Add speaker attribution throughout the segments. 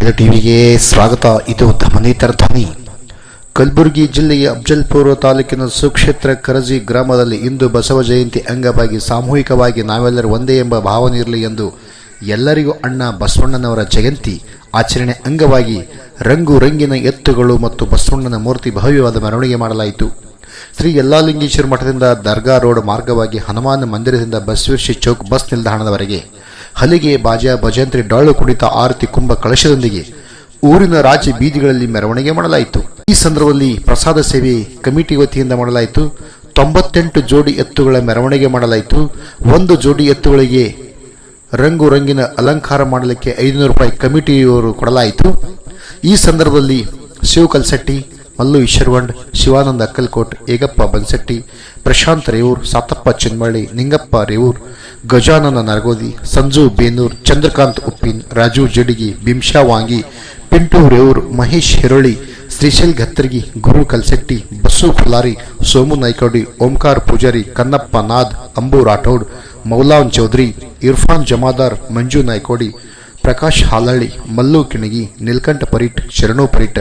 Speaker 1: ಟಿವಿಗೆ ಸ್ವಾಗತ. ಇದು ಧಮನೇತರ ಧ್ವನಿ. ಕಲಬುರಗಿ ಜಿಲ್ಲೆಯ ಅಫ್ಜಲ್ಪುರ ತಾಲೂಕಿನ ಸುಕ್ಷೇತ್ರ ಕರಜಿ ಗ್ರಾಮದಲ್ಲಿ ಇಂದು ಬಸವ ಜಯಂತಿ ಅಂಗವಾಗಿ ಸಾಮೂಹಿಕವಾಗಿ ನಾವೆಲ್ಲರೂ ಒಂದೇ ಎಂಬ ಭಾವನೆ ಇರಲಿ ಎಂದು ಎಲ್ಲರಿಗೂ ಅಣ್ಣ ಬಸವಣ್ಣನವರ ಜಯಂತಿ ಆಚರಣೆ ಅಂಗವಾಗಿ ರಂಗು ರಂಗಿನ ಎತ್ತುಗಳು ಮತ್ತು ಬಸವಣ್ಣನ ಮೂರ್ತಿ ಭವ್ಯವಾದ ಮೆರವಣಿಗೆ ಮಾಡಲಾಯಿತು. ಶ್ರೀ ಯಲ್ಲಾಲಿಂಗೇಶ್ವರ ಮಠದಿಂದ ದರ್ಗಾ ರೋಡ್ ಮಾರ್ಗವಾಗಿ ಹನುಮಾನ ಮಂದಿರದಿಂದ ಬಸವೇಶ್ವರಿ ಚೌಕ್ ಬಸ್ ನಿಲ್ದಾಣದವರೆಗೆ ಹಲಿಗೆ ಬಾಜಾ ಭಜಂತ್ರಿ ಡೊಳ್ಳು ಕುಣಿತ ಆರತಿ ಕುಂಭ ಕಳಶದೊಂದಿಗೆ ಊರಿನ ರಾಜ್ಯ ಬೀದಿಗಳಲ್ಲಿ ಮೆರವಣಿಗೆ ಮಾಡಲಾಯಿತು. ಈ ಸಂದರ್ಭದಲ್ಲಿ ಪ್ರಸಾದ ಸೇವೆ ಕಮಿಟಿ ವತಿಯಿಂದ ಮಾಡಲಾಯಿತು. ತೊಂಬತ್ತೆಂಟು ಜೋಡಿ ಎತ್ತುಗಳ ಮೆರವಣಿಗೆ ಮಾಡಲಾಯಿತು. ಒಂದು ಜೋಡಿ ಎತ್ತುಗಳಿಗೆ ರಂಗು ರಂಗಿನ ಅಲಂಕಾರ ಮಾಡಲಿಕ್ಕೆ ಐದುನೂರು ರೂಪಾಯಿ ಕಮಿಟಿಯವರು ಕೊಡಲಾಯಿತು. ಈ ಸಂದರ್ಭದಲ್ಲಿ ಶಿವಕಲ್ಸಟ್ಟಿ ಮಲ್ಲು ಈಶ್ವರ್ವಂಡ್, ಶಿವಾನಂದ ಅಕ್ಕಲ್ಕೋಟ್, ಏಗಪ್ಪ ಬನ್ಸಟ್ಟಿ, ಪ್ರಶಾಂತ್ ರೇವೂರ್, ಸಾತಪ್ಪ ಚಿನ್ಮಳ್ಳಿ, ನಿಂಗಪ್ಪ ರೇವೂರ್ ಗಜಾನನ ನರಗೋದಿ, ಸಂಜು ಬೇನೂರ್, ಚಂದ್ರಕಾಂತ್ ಉಪ್ಪಿನ್, ರಾಜು ಜಡಿಗಿ ಬಿಂಶಾ ವಾಂಗಿ, ಪಿಂಟು ರೇವೂರ್, ಮಹೇಶ್ ಹೆರೊಳಿ, ಶ್ರೀಶೈಲ್ ಘತ್ತರ್ಗಿ, ಗುರು ಕಲ್ಸೆಟ್ಟಿ ಬಸ್ಸು ಫುಲಾರಿ, ಸೋಮು ನಾಯ್ಕೋಡಿ, ಓಂಕಾರ್ ಪೂಜಾರಿ, ಕನ್ನಪ್ಪ ನಾದ್, ಅಂಬು ರಾಠೋಡ್, ಮೌಲಾನ್ ಚೌಧರಿ, ಇರ್ಫಾನ್ ಜಮಾದಾರ್, ಮಂಜು ನಾಯ್ಕೋಡಿ, ಪ್ರಕಾಶ್ ಹಾಲಹಳ್ಳಿ ಮಲ್ಲು ಕಿಣಗಿ, ನಿಲ್ಕಂಠ ಪರೀಟ್, ಶರಣು ಪರೀಟ್.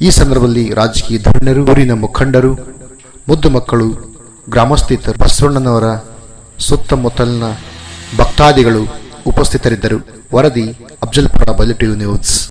Speaker 1: ಈ ಸಂದರ್ಭದಲ್ಲಿ ರಾಜಕೀಯ ಧರಣರು ಊರಿನ ಮುಖಂಡರು, ಮುದ್ದು ಮಕ್ಕಳು, ಗ್ರಾಮಸ್ಥಿತರು, ಬಸವಣ್ಣನವರ ಸುತ್ತಮುತ್ತಲಿನ ಭಕ್ತಾದಿಗಳು ಉಪಸ್ಥಿತರಿದ್ದರು. ವರದಿ ಅಫ್ಜಲ್ಪುರ ಬಲಿಟಿವ್ ನ್ಯೂಸ್.